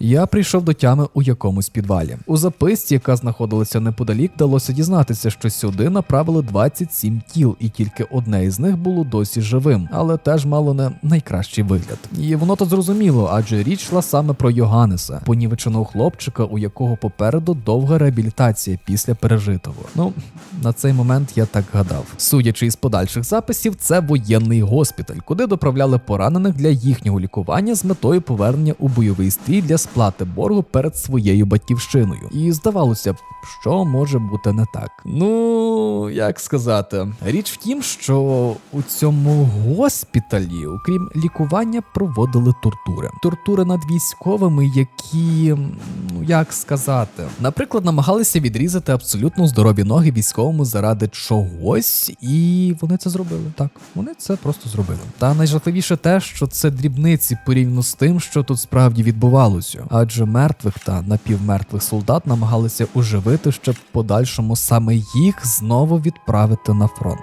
Я прийшов до тями у якомусь підвалі. У записці, яка знаходилася неподалік, вдалося дізнатися, що сюди направили 27 тіл, і тільки одне із них було досі живим, але теж мало не найкращий вигляд. І воно то зрозуміло, адже річ йшла саме про Йоганнеса, понівеченого хлопчика, у якого попереду довга реабілітація після пережитого. Ну на цей момент я так гадав. Судячи із подальших записів, це воєнний госпіталь, куди доправляли поранених для їхнього лікування з метою повернення у бойовий стрій для сплати боргу перед своєю батьківщиною. І здавалося б, що може бути не так. Ну як сказати, річ в тім, що у цьому госпіталі, окрім лікування, проводили тортури. Тортури над військовими, які як сказати, наприклад, намагалися відрізати абсолютно здорові ноги військовому заради чогось, і вони це зробили. Так, вони це просто зробили. Та найжахливіше те, що це дрібниці порівняно з тим, що тут справді відбувалося, адже мертвих та напівмертвих солдат намагалися оживити, щоб подальшому саме їх знову відправити на фронт.